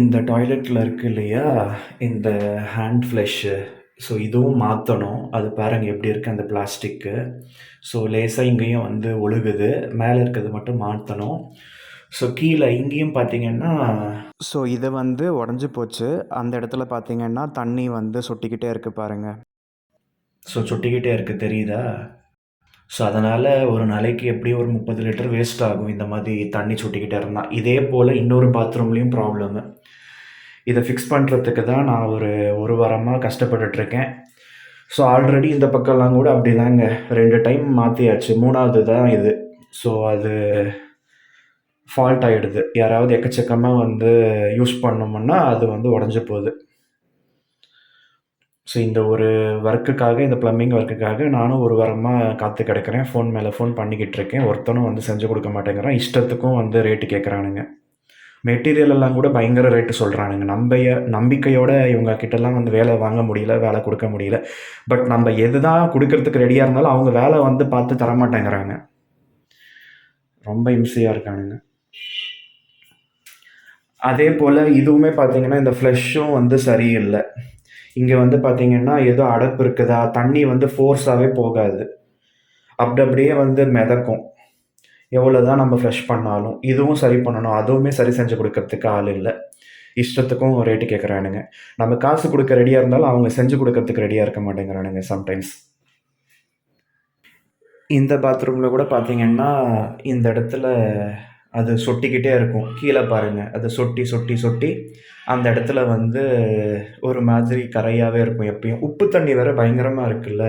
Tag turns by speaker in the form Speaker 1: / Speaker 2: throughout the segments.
Speaker 1: இந்த டாய்லெட்டில் இருக்கு இல்லையா? இந்த ஹேண்ட் ஃப்ளஷ்ஷு ஸோ இதுவும் மாற்றணும் அது பாருங்க எப்படி இருக்குது அந்த பிளாஸ்டிக்கு ஸோ லேசாக இங்கேயும் வந்து ஒழுகுது. மேலே இருக்கிறது மட்டும் மாற்றணும் ஸோ கீழே இங்கேயும் பார்த்தீங்கன்னா ஸோ இது வந்து உடஞ்சி போச்சு. அந்த இடத்துல பார்த்தீங்கன்னா தண்ணி வந்து சொட்டிக்கிட்டே இருக்குது பாருங்கள் ஸோ சொட்டிக்கிட்டே இருக்குது தெரியுதா? ஸோ அதனால் ஒரு நாளைக்கு எப்படியும் ஒரு முப்பது லிட்டர் வேஸ்ட் ஆகும்? இந்த மாதிரி தண்ணி சுட்டிக்கிட்டே இருந்தால் இதே போல் இன்னொரு பாத்ரூம்லேயும் ப்ராப்ளமு இதை ஃபிக்ஸ் பண்ணுறதுக்கு தான் நான் ஒரு ஒரு வாரமாக கஷ்டப்பட்டுட்ருக்கேன். ஸோ ஆல்ரெடி இந்த பக்கம்லாம் கூட அப்படி தாங்க ரெண்டு டைம் மாற்றியாச்சு மூணாவது தான் இது. ஸோ அது ஃபால்ட் ஆகிடுது யாராவது எக்கச்சக்கமாக வந்து யூஸ் பண்ணோம்னா அது வந்து உடஞ்சி போகுது. ஸோ இந்த ஒரு ஒர்க்குக்காக இந்த ப்ளம்பிங் ஒர்க்குக்காக நானும் ஒரு வாரமாக காத்து கிடக்கிறேன். ஃபோன் மேலே ஃபோன் பண்ணிக்கிட்டு இருக்கேன். ஒருத்தனும் வந்து செஞ்சு கொடுக்க மாட்டேங்கிறான். இஷ்டத்துக்கும் வந்து ரேட்டு கேட்குறானுங்க மெட்டீரியல் எல்லாம் கூட பயங்கர ரேட்டு சொல்கிறானுங்க நம்பைய நம்பிக்கையோட இவங்க கிட்டலாம் வந்து வேலை வாங்க முடியல வேலை கொடுக்க முடியல. பட் நம்ம எது தான் கொடுக்கறதுக்கு ரெடியாக இருந்தாலும் அவங்க வேலை வந்து பார்த்து தர மாட்டேங்கிறாங்க ரொம்ப இம்சையாக இருக்கானுங்க. அதே போல் இதுவுமே பார்த்தீங்கன்னா இந்த ஃப்ளஷ்ஷும் வந்து சரியில்லை. இங்கே வந்து பார்த்தீங்கன்னா ஏதோ அடைப்பு இருக்குதா? தண்ணி வந்து ஃபோர்ஸாகவே போகாது. அப்படி அப்படியே வந்து மிதக்கும். எவ்வளோ தான் நம்ம ஃப்ரெஷ் பண்ணாலும் இதுவும் சரி பண்ணணும். அதுவுமே சரி செஞ்சு கொடுக்கறதுக்கு ஆள் இல்லை. இஷ்டத்துக்கும் ரேட்டு கேட்குறானுங்க நம்ம காசு கொடுக்க ரெடியாக இருந்தாலும் அவங்க செஞ்சு கொடுக்கறதுக்கு ரெடியாக இருக்க மாட்டேங்கிறானுங்க சம்டைம்ஸ் இந்த பாத்ரூமில் கூட பார்த்தீங்கன்னா இந்த இடத்துல அது சொட்டிக்கிட்டே இருக்கும். கீழே பாருங்கள் அது சொட்டி சொட்டி சொட்டி. அந்த இடத்துல வந்து ஒரு மாதிரி கரையாகவே இருக்கும் எப்பயும். உப்பு தண்ணி வேறு பயங்கரமாக இருக்குல்ல.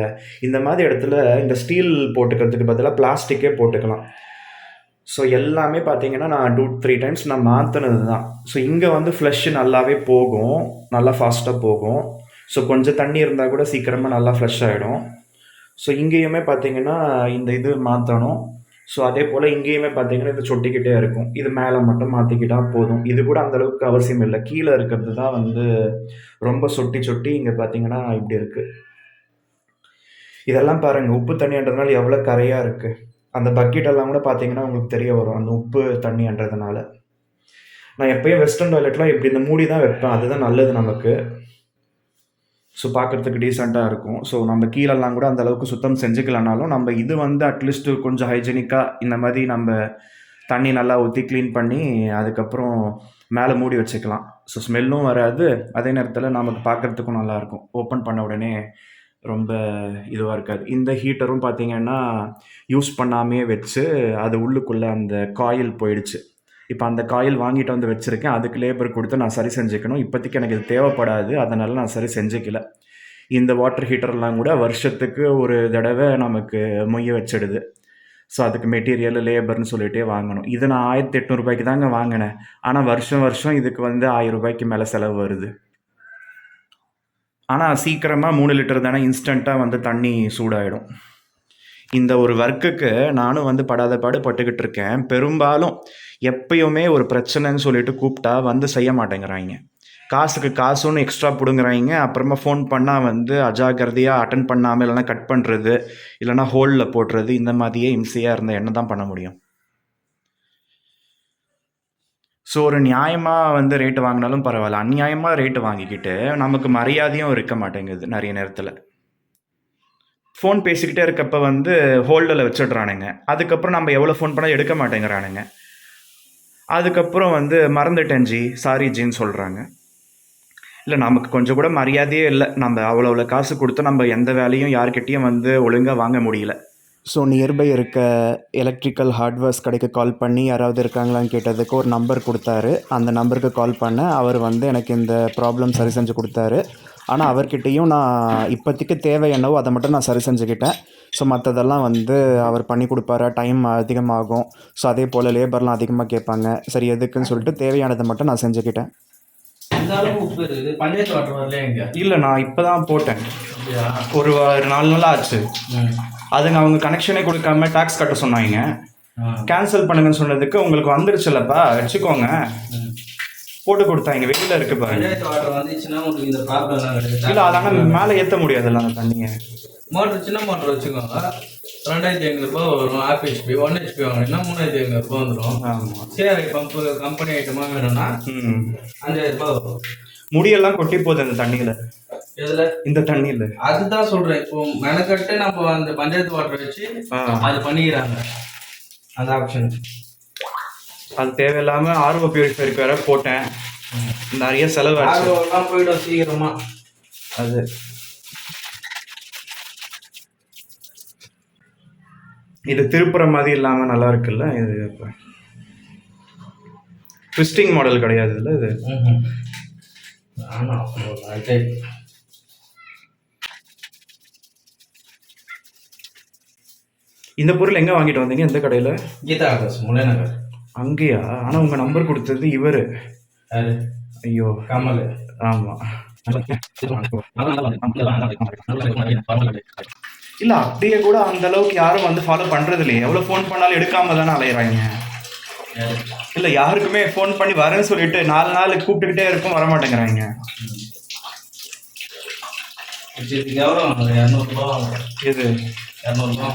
Speaker 1: இந்த மாதிரி இடத்துல இந்த ஸ்டீல் போட்டுக்கிறதுக்கு பதிலாக பிளாஸ்டிக்கே போட்டுக்கலாம். ஸோ எல்லாமே பார்த்தீங்கன்னா நான் டூ த்ரீ டைம்ஸ் நான் மாற்றினது தான் ஸோ இங்கே வந்து ஃப்ளஷ்ஷு நல்லாவே போகும். நல்லா ஃபாஸ்ட்டாக போகும். ஸோ கொஞ்சம் தண்ணி இருந்தால் கூட சீக்கிரமாக நல்லா ஃப்ளஷ் ஆகிடும் ஸோ இங்கேயுமே பார்த்தீங்கன்னா இந்த இது மாற்றணும் ஸோ அதே போல் இங்கேயுமே பார்த்தீங்கன்னா இது சொட்டிக்கிட்டே இருக்கும். இது மேலே மட்டும் மாற்றிக்கிட்டால் போதும். இது கூட அந்தளவுக்கு அவசியம் இல்லை. கீழே இருக்கிறது தான் வந்து ரொம்ப சொட்டி சொட்டி இங்கே பார்த்தீங்கன்னா இப்படி இருக்குது இதெல்லாம் பாருங்கள் உப்பு தண்ணின்றதுனால எவ்வளோ கரையாக இருக்குது அந்த பக்கெட் எல்லாம் கூட பார்த்தீங்கன்னா உங்களுக்கு தெரிய வரும். அந்த உப்பு தண்ணின்றதுனால. நான் எப்பயும் வெஸ்டர்ன் டாய்லெட்லாம் இப்படி இந்த மூடி தான் வைப்பேன். அதுதான் நல்லது நமக்கு. ஸோ பார்க்குறதுக்கு டீசெண்டாக இருக்கும். ஸோ நம்ம கீழெல்லாம் கூட அந்த அளவுக்கு சுத்தம் செஞ்சுக்கலனாலும் நம்ம இது வந்து அட்லீஸ்ட்டு கொஞ்சம் ஹைஜீனிக்காக இந்த மாதிரி நம்ம தண்ணி நல்லா ஊற்றி க்ளீன் பண்ணி அதுக்கப்புறம் மேலே மூடி வச்சுக்கலாம். ஸோ ஸ்மெல்லும் வராது. அதே நேரத்தில் நமக்கு பார்க்குறதுக்கும் நல்லாயிருக்கும் ஓப்பன் பண்ண உடனே ரொம்ப இதுவாக இருக்காது. இந்த ஹீட்டரும் பார்த்தீங்கன்னா யூஸ் பண்ணாமே வச்சு அது உள்ளுக்குள்ளே அந்த காயில் போயிடுச்சு. இப்போ அந்த காயில் வாங்கிட்டு வந்து வச்சுருக்கேன். அதுக்கு லேபர் கொடுத்து நான் சரி செஞ்சுக்கணும். இப்போதைக்கு எனக்கு இது தேவைப்படாது. அதனால் நான் சரி செஞ்சுக்கல. இந்த வாட்டர் ஹீட்டர்லாம் கூட வருஷத்துக்கு ஒரு தடவை நமக்கு மொய்ய வச்சிடுது. ஸோ அதுக்கு மெட்டீரியல் லேபர்னு சொல்லிகிட்டே வாங்கணும். இது நான் ஆயிரத்தி எட்நூறுபாய்க்கு தாங்க வாங்கினேன். ஆனால் வருஷம் வருஷம் இதுக்கு வந்து ஆயிரம் ரூபாய்க்கு மேலே செலவு வருது. ஆனால் சீக்கிரமாக மூணு லிட்டர் தானே இன்ஸ்டண்ட்டாக வந்து தண்ணி சூடாயிடும். இந்த ஒரு ஒர்க்குக்கு நானும் வந்து படாத பாடு பட்டுக்கிட்டு இருக்கேன். பெரும்பாலும் எப்பயுமே ஒரு பிரச்சனைன்னு சொல்லிட்டு கூப்பிட்டா வந்து செய்ய மாட்டேங்கிறாங்க. காசுக்கு காசுன்னு எக்ஸ்ட்ரா பிடுங்குறாங்க. அப்புறமா ஃபோன் பண்ணால் வந்து அஜாக்கிரதையாக அட்டன் பண்ணாமல் இல்லைனா கட் பண்ணுறது இல்லைனா ஹோலில் போடுறது இந்த மாதிரியே இம்சையாக இருந்தால் என்ன தான் பண்ண முடியும்? ஸோ ஒரு நியாயமாக வந்து ரேட்டு வாங்கினாலும் பரவாயில்ல. அநியாயமாக ரேட்டு வாங்கிக்கிட்டு நமக்கு மரியாதையும் இருக்க மாட்டேங்குது நிறைய நேரத்தில். ஃபோன் பேசிக்கிட்டே இருக்கப்ப வந்து ஹோல்டில் வச்சிடுறானுங்க. அதுக்கப்புறம் நம்ம எவ்வளோ ஃபோன் பண்ணால் எடுக்க மாட்டேங்கிறானுங்க. அதுக்கப்புறம் வந்து மறந்துட்டேன் ஜி சாரி ஜின்னு சொல்கிறாங்க இல்லை நமக்கு கொஞ்சம் கூட மரியாதையே இல்லை. நம்ம அவ்வளோ அவ்வளோ காசு கொடுத்து நம்ம எந்த வேலையும் யார்கிட்டயும் வந்து ஒழுங்காக வாங்க முடியல. ஸோ நியர்பை இருக்க எலக்ட்ரிக்கல் ஹார்ட்வேர்ஸ் கடைக்கு கால் பண்ணி யாராவது இருக்காங்களான்னு கேட்டதுக்கு ஒரு நம்பர் கொடுத்தாரு. அந்த நம்பருக்கு கால் பண்ண அவர் வந்து எனக்கு இந்த ப்ராப்ளம் சரி செஞ்சு கொடுத்தாரு. ஆனால் அவர்கிட்டயும் நான் இப்போதைக்கு தேவை என்னவோ அதை மட்டும் நான் சரி செஞ்சுக்கிட்டேன். ஸோ மற்றதெல்லாம் வந்து அவர் பண்ணி கொடுப்பாரு. டைம் அதிகமாகும். ஸோ அதே போல் லேபர்லாம் அதிகமாக கேட்பாங்க. சரி எதுக்குன்னு சொல்லிட்டு தேவையானதை மட்டும் நான் செஞ்சுக்கிட்டேன். இல்லை நான் இப்போ தான் போட்டேன் ஒரு நாலு நாள் ஆச்சு. அதுங்க அவங்க கனெக்ஷனே கொடுக்காம டாக்ஸ் கட்ட சொன்னாங்க. கேன்சல் பண்ணுங்கன்னு சொன்னதுக்கு உங்களுக்கு வந்துருச்சுல்லப்பா. வச்சுக்கோங்க. போட்டு கொடுத்தாங்க வெளியில் இருக்கு பாருங்க. இல்லை அதனால் மேலே ஏற்ற முடியாதுல்ல அந்த தண்ணியை.
Speaker 2: மோட்டர் சின்ன மோட்டர் வச்சுக்கோங்க. ரெண்டாயிரத்தி ஐநூறுரூபா வரும் ஆஃப் ஹெச்பி ஒன் ஹெச்பி வாங்கினீங்கன்னா மூணாயிரத்தி ஐநூறுரூபா வந்துடும் சிஆர்ஐ பம்பு கம்பெனி ஐட்டமாக வேணும்னா அஞ்சாயிரம் ரூபாய் வரும்.
Speaker 1: முடியெல்லாம் கொட்டி போகுது அந்த தண்ணியில்.
Speaker 2: இதுல
Speaker 1: இந்த தண்ணியில்.
Speaker 2: அதுதான் சொல்றேன். இப்போ மெனக்கட்டு நம்ம அந்த பஞ்சாயத்து வாட்டர் வச்சு அது பண்ணிக்கிறாங்க. அந்த ஆப்ஷன்
Speaker 1: அது தேவையில்லாமல் ஆர்வ பியூரிஃபைருக்கு வேற போட்டேன். நிறைய
Speaker 2: ஆர்வம்லாம் போயிடும் சீக்கிரமா.
Speaker 1: அது. இது திருப்புற மாதிரி இல்லாமல் நல்லா இருக்குல்ல இது ட்விஸ்டிங் மாடல் கிடையாது இல்லை இது. இந்த பொருள் எங்கே வாங்கிட்டு வந்தீங்க? எந்த கடையில்?
Speaker 2: கீதா ஆகாஷ் முல்லைநகர்.
Speaker 1: அங்கேயா? ஆனால் உங்கள் நம்பர் கொடுத்தது இவர். ஐயோ.
Speaker 2: கமல்.
Speaker 1: ஆமாம் இல்லை அப்படியே கூட அந்த அளவுக்கு யாரும் வந்து ஃபாலோ பண்ணுறது இல்லையே எவ்வளோ ஃபோன் பண்ணாலும் எடுக்காம தானே அலையிறாங்க. இல்லை யாருக்குமே ஃபோன் பண்ணி வரேன்னு சொல்லிட்டு நாலு நாள் கூப்பிட்டுக்கிட்டே இருக்கும் வர மாட்டேங்கிறாங்க
Speaker 2: வாங்குறது? இரநூறுபா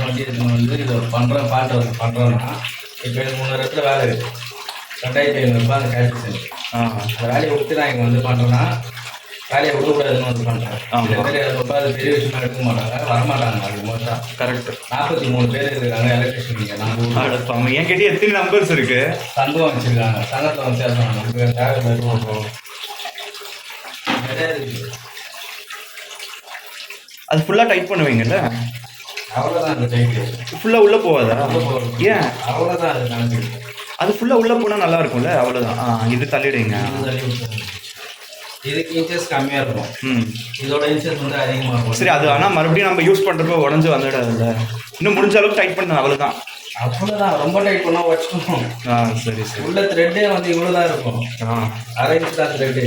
Speaker 2: வண்டி எடுத்துன்னு வந்து இதை பண்ணுறேன் பாட்டு வந்து பண்ணுறேன்னா இப்போ எனக்கு மூணு இடத்துல வேலை இருக்குது ரெண்டாயிரத்தி ஐநூறுரூபா அந்த கேஷ் செஞ்சு
Speaker 1: ஆ
Speaker 2: அந்த வேலையை விட்டு நான் இங்கே வந்து பண்ணுறேன்னா வேலையை விடக்கூடாதுன்னு வந்து பண்ணுறேன் இரநூறுபா அது பெரிய விஷயமா எடுக்க மாட்டாங்க வரமாட்டாங்க அது மோஸ்ட்டாக
Speaker 1: கரெக்ட்
Speaker 2: நாற்பத்தி மூணு பேர் இருக்காங்க எலக்ட்ரிஷியன் இங்கே. நம்ம ஊர்ல.
Speaker 1: அடுப்பாங்க என்கிட்ட எத்தனை நம்பர்ஸ் இருக்கு?
Speaker 2: சங்கம் வச்சிருக்காங்க. சங்கத்தில் வந்து சேர்த்தாங்க நமக்கு தேவை இருக்குது
Speaker 1: அது ஃபுல்லாக டைப் பண்ணுவீங்கல்ல?
Speaker 2: அவ்வளோதான் அந்த டைப்பு
Speaker 1: ஃபுல்லாக உள்ளே போகாதா? ஏன்?
Speaker 2: அவ்வளோதான் அது
Speaker 1: அது ஃபுல்லாக உள்ளே போனால் நல்லா இருக்கும்ல? அவ்வளோதான் ஆ இது தள்ளிடுங்க.
Speaker 2: இதுக்கு இன்ச்சஸ் கம்மியாக இருக்கும்.
Speaker 1: ம்.
Speaker 2: இதோட இன்ச்சஸ் வந்து அதிகமாக இருக்கும்.
Speaker 1: சரி அது ஆனால் மறுபடியும் நம்ம யூஸ் பண்ணுறப்ப உடஞ்சி வந்துடாதுல்ல? இன்னும் முடிஞ்ச அளவுக்கு டைட் பண்ண அவ்வளோதான்
Speaker 2: அவ்வளோதான் ரொம்ப டைட் பண்ணால் வச்சுக்கணும்.
Speaker 1: ஆ சரி சரி.
Speaker 2: உள்ள த்ரெட்டே வந்து இவ்வளோ தான் இருக்கும்.
Speaker 1: ஆ.
Speaker 2: அரை இன்ச் தான் த்ரெட்டு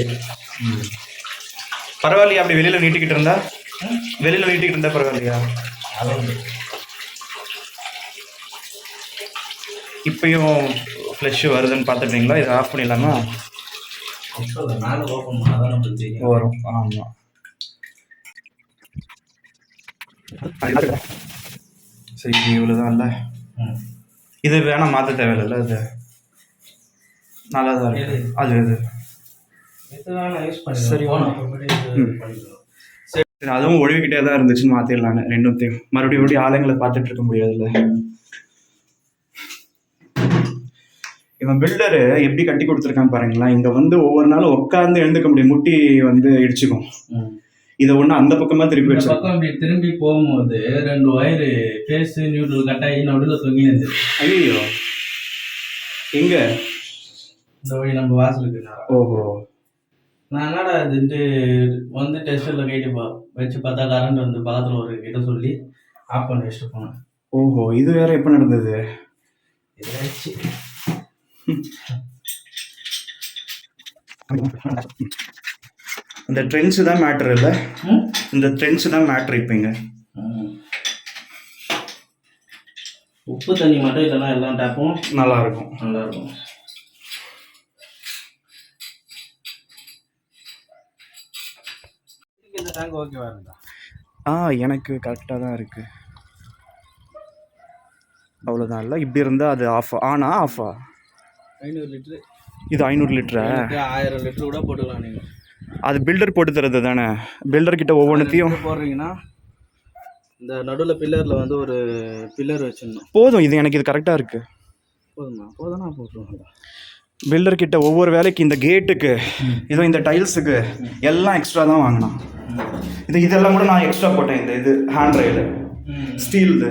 Speaker 1: பரவாயில்லையா? அப்படி வெளியில் நீட்டிக்கிட்டு இருந்தா? வெளியில் நீட்டிக்கிட்டு இருந்தா பரவாயில்லையா?
Speaker 2: வந்து
Speaker 1: இப்பயும் ஃப்ளஷ் வருதுன்னு பார்த்துட்டீங்களா இதை ஆஃப் பண்ணிடலாமா? வரும். ஆமாம் சரி இவ்வளோதான் இல்லை. இது வேணாம் மாற்ற தேவையில்ல இது நல்லா தான் இருக்கு.
Speaker 2: எது?
Speaker 1: அது இது சரி,
Speaker 2: போன
Speaker 1: வாங்க.
Speaker 2: அப்புறமேட்டு இது
Speaker 1: ம்.
Speaker 2: பண்ணிக்கலாம்
Speaker 1: சரி அதுவும் ஒழுகிட்டே தான் இருந்துச்சுன்னு மாற்றிடலான்னு ரெண்டுத்தையும். மறுபடியும் மறுபடியும் ஆளுங்களை பார்த்துட்டு இருக்க முடியாதுல்ல? இவன் பில்டரு எப்படி கட்டி கொடுத்துருக்கான் பாருங்களேன். இங்கே வந்து ஒவ்வொரு நாளும் உட்காந்து எழுந்துக்க முடியும். முட்டி வந்து இடிச்சுக்கும். இதை ஒன்று அந்த பக்கமாக திருப்பி வச்சு
Speaker 2: பக்கம் இப்படி திரும்பி போகும்போது ரெண்டு ஒயரு ஃபேஸ் நியூட்ரல் கட்டாயி நடுவில் தொங்கி
Speaker 1: ஐயோ எங்க?
Speaker 2: இந்த வழி நம்ம வாசலுக்கு.
Speaker 1: ஓஹோ.
Speaker 2: நான் என்னடா இதுன்ட்டு வந்து டெஸ்டரில் கைட்டு பா வச்சு பார்த்தா கரண்ட் வந்து பக்கத்தில் ஒரு கிட்ட சொல்லி ஆஃப் பண்ணி வச்சுட்டு போனேன்.
Speaker 1: ஓஹோ இது வேற எப்போ நடந்தது?
Speaker 2: இதாச்சு
Speaker 1: இந்த ட்ரெண்ட்ஸு தான் மேட்ரு இல்லை? இந்த ட்ரெண்ட்ஸு தான் மேட்ரு இப்போங்க.
Speaker 2: உப்பு தண்ணி மட்டும் இல்லைன்னா எல்லாம் டேப்பும்
Speaker 1: நல்லா இருக்கும்.
Speaker 2: நல்லா இருக்கும். இந்த டேங்க் ஓகேவா இருந்தா?
Speaker 1: ஆ எனக்கு கரெக்டாக தான் இருக்கு. அவ்வளோதான் இல்லை இப்படி இருந்தால் அது ஆஃப் ஆனா ஆஃபா
Speaker 2: ஐநூறு லிட்டரு
Speaker 1: இது ஐநூறு லிட்டரா
Speaker 2: ஆயிரம் லிட்டர் கூட போட்டுக்கலாம் நீங்கள்
Speaker 1: அது பில்டர் போட்டு தரது தானே? பில்டர் கிட்ட ஒவ்வொன்றுத்தையும்
Speaker 2: போடுறீங்கன்னா இந்த நடுவில் பில்லரில் வந்து ஒரு பில்லர் வச்சிடணும்.
Speaker 1: போதும். இது எனக்கு இது கரெக்டாக இருக்கு.
Speaker 2: போதுமா? போதும்னா போட்டுருவாங்க
Speaker 1: பில்டர் கிட்ட ஒவ்வொரு வேலைக்கு இந்த கேட்டுக்கு இதோ இந்த டைல்ஸுக்கு எல்லாம் எக்ஸ்ட்ரா தான் வாங்கினான். இது இதெல்லாம் கூட நான் எக்ஸ்ட்ரா போட்டேன் இந்த இது ஹேண்ட் ரைடு ஸ்டீல்து